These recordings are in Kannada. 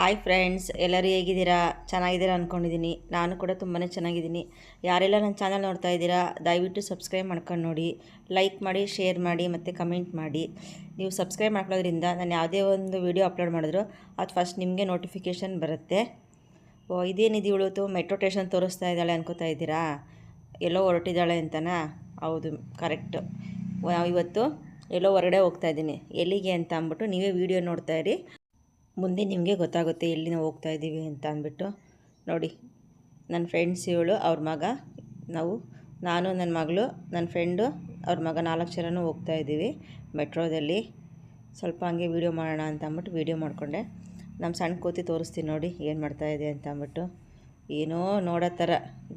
ಹಾಯ್ ಫ್ರೆಂಡ್ಸ್ ಎಲ್ಲರೂ ಹೇಗಿದ್ದೀರಾ? ಚೆನ್ನಾಗಿದ್ದೀರಾ ಅಂದ್ಕೊಂಡಿದ್ದೀನಿ ನಾನು ಕೂಡ ತುಂಬಾ ಚೆನ್ನಾಗಿದ್ದೀನಿ. ಯಾರೆಲ್ಲ ನನ್ನ ಚಾನಲ್ ನೋಡ್ತಾ ಇದ್ದೀರಾ, ದಯವಿಟ್ಟು ಸಬ್ಸ್ಕ್ರೈಬ್ ಮಾಡ್ಕೊಂಡು ನೋಡಿ. ಲೈಕ್ ಮಾಡಿ ಶೇರ್ ಮಾಡಿ, ಮತ್ತು ಕಮೆಂಟ್ ಮಾಡಿ. ನೀವು ಸಬ್ಸ್ಕ್ರೈಬ್ ಮಾಡ್ಕೊಳ್ಳೋದ್ರಿಂದ ನಾನು ಯಾವುದೇ ಒಂದು ವೀಡಿಯೋ ಅಪ್ಲೋಡ್ ಮಾಡಿದ್ರು ಅದು ಫಸ್ಟ್ ನಿಮಗೆ ನೋಟಿಫಿಕೇಷನ್ ಬರುತ್ತೆ. ಓ, ಇದೇನಿದು ಇವಳು ಮೆಟ್ರೋ ಟೇಷನ್ ತೋರಿಸ್ತಾ ಇದ್ದಾಳೆ ಅನ್ಕೋತಾ ಇದ್ದೀರಾ? ಎಲ್ಲೋ ಹೊರಟಿದ್ದಾಳೆ ಅಂತನಾ? ಹೌದು ಕರೆಕ್ಟ್ ಇವತ್ತು ಎಲ್ಲೋ ಹೊರಗಡೆ ಹೋಗ್ತಾ ಇದ್ದೀನಿ. ಎಲ್ಲಿಗೆ ಅಂತ ಅಂದ್ಬಿಟ್ಟು ನೀವೇ ವಿಡಿಯೋ ಇರಿ. ಮುಂದೆ ನಿಮಗೆ ಗೊತ್ತಾಗುತ್ತೆ ಎಲ್ಲಿ ನಾವು ಹೋಗ್ತಾ ಇದ್ದೀವಿ ಅಂತ ಅಂದ್ಬಿಟ್ಟು. ನೋಡಿ, ನನ್ನ ಫ್ರೆಂಡ್ಸ್ ಇವಳು, ಅವ್ರ ಮಗ, ನಾವು, ನಾನು, ನನ್ನ ಮಗಳು, ನನ್ನ ಫ್ರೆಂಡು ಅವ್ರ ಮಗ ನಾಲ್ಕು ಜನನೂ ಹೋಗ್ತಾ ಇದ್ದೀವಿ ಮೆಟ್ರೋದಲ್ಲಿ. ಸ್ವಲ್ಪ ಹಂಗೆ ವೀಡಿಯೋ ಮಾಡೋಣ ಅಂತ ಅಂದ್ಬಿಟ್ಟು ವೀಡಿಯೋ ಮಾಡಿಕೊಂಡೆ. ನಮ್ಮ ಸಣ್ಣ ಕೂತಿ ತೋರಿಸ್ತೀನಿ ನೋಡಿ ಏನು ಮಾಡ್ತಾಯಿದೆ ಅಂತ ಅಂದ್ಬಿಟ್ಟು. ಏನೋ ನೋಡೋ ಥರ.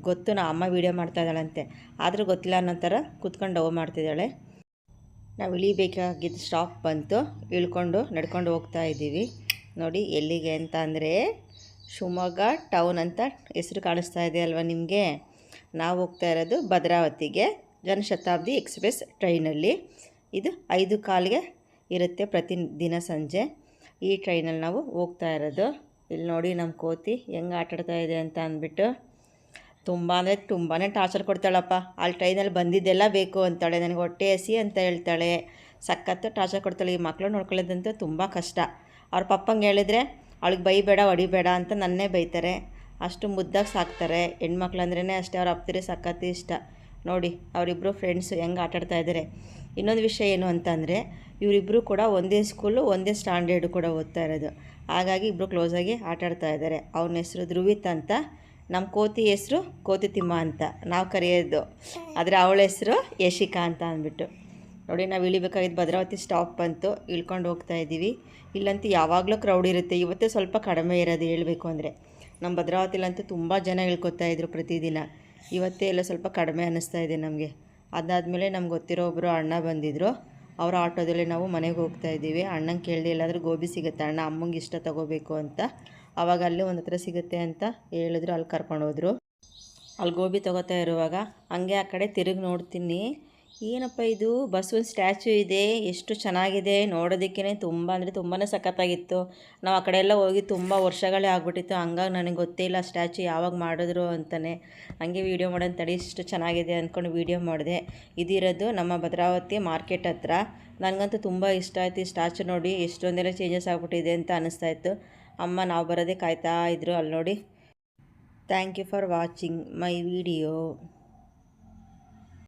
ಗೊತ್ತು, ನಮ್ಮ ಅಮ್ಮ ವೀಡಿಯೋ ಮಾಡ್ತಾ ಇದ್ದಾಳಂತೆ. ಆದರೂ ಗೊತ್ತಿಲ್ಲ ಅನ್ನೋ ಥರ ಕೂತ್ಕೊಂಡು ಡವ್ ಮಾಡ್ತಿದ್ದಾಳೆ. ನಾವು ಇಳಿಬೇಕಾಗಿದ್ದ ಸ್ಟಾಪ್ ಬಂತು. ಇಳ್ಕೊಂಡು ನಡ್ಕೊಂಡು ಹೋಗ್ತಾ ಇದ್ದೀವಿ. ನೋಡಿ ಎಲ್ಲಿಗೆ ಅಂತ ಅಂದರೆ ಶಿವಮೊಗ್ಗ ಟೌನ್ ಅಂತ ಹೆಸರು ಕಾಣಿಸ್ತಾ ಇದೆ ಅಲ್ವಾ ನಿಮಗೆ? ನಾವು ಹೋಗ್ತಾ ಇರೋದು ಭದ್ರಾವತಿಗೆ, ಜನಶತಾಬ್ದಿ ಎಕ್ಸ್ಪ್ರೆಸ್ ಟ್ರೈನಲ್ಲಿ. ಇದು ಐದು ಕಾಲಿಗೆ ಇರುತ್ತೆ ಪ್ರತಿ ದಿನ ಸಂಜೆ. ಈ ಟ್ರೈನಲ್ಲಿ ನಾವು ಹೋಗ್ತಾ ಇರೋದು. ಇಲ್ಲಿ ನೋಡಿ ನಮ್ಮ ಕೋತಿ ಹೆಂಗೆ ಆಟಾಡ್ತಾ ಇದೆ ಅಂತ ಅಂದ್ಬಿಟ್ಟು. ತುಂಬ ಅಂದರೆ ತುಂಬಾ ಟಾರ್ಚರ್ ಕೊಡ್ತಾಳಪ್ಪ. ಅಲ್ಲಿ ಟ್ರೈನಲ್ಲಿ ಬಂದಿದ್ದೆಲ್ಲ ಬೇಕು ಅಂತಾಳೆ, ನನಗೆ ಹೊಟ್ಟೆ ಹಸಿ ಅಂತ ಹೇಳ್ತಾಳೆ. ಸಖತ್ತು ಟಾರ್ಚರ್ ಕೊಡ್ತಾಳೆ. ಈ ಮಕ್ಕಳು ನೋಡ್ಕೊಳ್ಳೋದಂತೂ ತುಂಬ ಕಷ್ಟ. ಅವ್ರ ಪಪ್ಪಂಗೆ ಹೇಳಿದ್ರೆ, ಅವಳಿಗೆ ಬೈಬೇಡ, ಹೊಡಿಬೇಡ ಅಂತ ನನ್ನೇ ಬೈತಾರೆ. ಅಷ್ಟು ಮುದ್ದಾಗಿ ಸಾಕ್ತಾರೆ. ಹೆಣ್ಮಕ್ಳು ಅಂದ್ರೇ ಅಷ್ಟೇ ಅವ್ರ ಅಪ್ತಿರಿ ಸಖತ್ತು ಇಷ್ಟ. ನೋಡಿ ಅವರಿಬ್ಬರು ಫ್ರೆಂಡ್ಸು ಹೆಂಗೆ ಆಟಾಡ್ತಾ ಇದ್ದಾರೆ ಇನ್ನೊಂದು ವಿಷಯ ಏನು ಅಂತಂದರೆ ಇವರಿಬ್ಬರು ಕೂಡ ಒಂದೇ ಸ್ಕೂಲು ಒಂದೇ ಸ್ಟ್ಯಾಂಡರ್ಡು ಕೂಡ ಓದ್ತಾ ಇರೋದು. ಹಾಗಾಗಿ ಇಬ್ಬರು ಕ್ಲೋಸಾಗಿ ಆಟಾಡ್ತಾ ಇದ್ದಾರೆ ಅವನ ಹೆಸರು ಧ್ರುವಿತ್ ಅಂತ ನಮ್ಮ ಕೋತಿ ಹೆಸರು ಕೋತಿ ತಿಮ್ಮ ಅಂತ. ನಾವು ಕರೆಯೋದು. ಆದರೆ ಅವಳ ಹೆಸರು ಯಶಿಕಾ ಅಂತ ಅಂದ್ಬಿಟ್ಟು. ನೋಡಿ, ನಾವು ಇಳಿಬೇಕಾಗಿದ್ದು ಭದ್ರಾವತಿ ಸ್ಟಾಪ್ ಬಂತು. ಇಳ್ಕೊಂಡು ಹೋಗ್ತಾ ಇದ್ದೀವಿ. ಇಲ್ಲಂತೂ ಯಾವಾಗಲೂ ಕ್ರೌಡ್ ಇರುತ್ತೆ. ಇವತ್ತೇ ಸ್ವಲ್ಪ ಕಡಿಮೆ ಇರೋದು ಹೇಳಬೇಕು ಅಂದರೆ. ನಮ್ಮ ಭದ್ರಾವತಿಲಂತೂ ತುಂಬ ಜನ ಇಳ್ಕೊತಾ ಇದ್ರು ಪ್ರತಿದಿನ. ಇವತ್ತೇ ಎಲ್ಲ ಸ್ವಲ್ಪ ಕಡಿಮೆ ಅನ್ನಿಸ್ತಾ ಇದೆ ನಮಗೆ. ಅದಾದಮೇಲೆ ನಮ್ಗೆ ಗೊತ್ತಿರೋ ಒಬ್ಬರು ಅಣ್ಣ ಬಂದಿದ್ದರು ಅವರ ಆಟೋದಲ್ಲಿ ನಾವು ಮನೆಗೆ ಹೋಗ್ತಾ ಇದ್ದೀವಿ. ಅಣ್ಣಂಗೆ ಕೇಳಿದೆ, ಎಲ್ಲಾದರೂ ಗೋಬಿ ಸಿಗುತ್ತೆ? ಅಣ್ಣ ಅಮ್ಮಂಗೆ ಇಷ್ಟ ತೊಗೋಬೇಕು ಅಂತ. ಆವಾಗ ಅಲ್ಲೇ ಒಂದು ಹತ್ರ ಸಿಗುತ್ತೆ ಅಂತ ಹೇಳಿದ್ರು. ಅಲ್ಲಿ ಕರ್ಕೊಂಡು ಹೋದರು. ಅಲ್ಲಿ ಗೋಬಿ ತೊಗೋತಾ ಇರುವಾಗ, ಹಂಗೆ ಆ ಕಡೆ ತಿರುಗಿ ನೋಡ್ತೀನಿ. ಏನಪ್ಪ ಇದು? ಬಸವನ ಸ್ಟ್ಯಾಚು ಇದೆ. ಎಷ್ಟು ಚೆನ್ನಾಗಿದೆ. ನೋಡೋದಕ್ಕೇ ತುಂಬ ಅಂದರೆ ತುಂಬಾ ಸಖತ್ತಾಗಿತ್ತು. ನಾವು ಆ ಕಡೆಯೆಲ್ಲ ಹೋಗಿ ತುಂಬ ವರ್ಷಗಳೇ ಆಗ್ಬಿಟ್ಟಿತ್ತು. ಹಂಗಾಗಿ ನನಗೆ ಗೊತ್ತೇ ಇಲ್ಲ ಸ್ಟ್ಯಾಚು ಯಾವಾಗ ಮಾಡಿದ್ರು ಅಂತಲೇ ಹಂಗೆ ವೀಡಿಯೋ ಮಾಡೋಣ ತಡಿ. ಇಷ್ಟು ಚೆನ್ನಾಗಿದೆ ಅಂದ್ಕೊಂಡು ವೀಡಿಯೋ ಮಾಡಿದೆ. ಇದಿರೋದು ನಮ್ಮ ಭದ್ರಾವತಿ ಮಾರ್ಕೆಟ್ ಹತ್ರ. ನನಗಂತೂ ತುಂಬ ಇಷ್ಟ ಆಯ್ತು ಈ ಸ್ಟ್ಯಾಚು ನೋಡಿ. ಎಷ್ಟೊಂದೆಲ್ಲ ಚೇಂಜಸ್ ಆಗಿಬಿಟ್ಟಿದೆ ಅಂತ ಅನ್ನಿಸ್ತಾ ಇತ್ತು. ಅಮ್ಮ ನಾವು ಬರೋದೇ ಕಾಯ್ತಾ ಇದ್ರು ಅಲ್ಲಿ ನೋಡಿ. Thank you for watching my video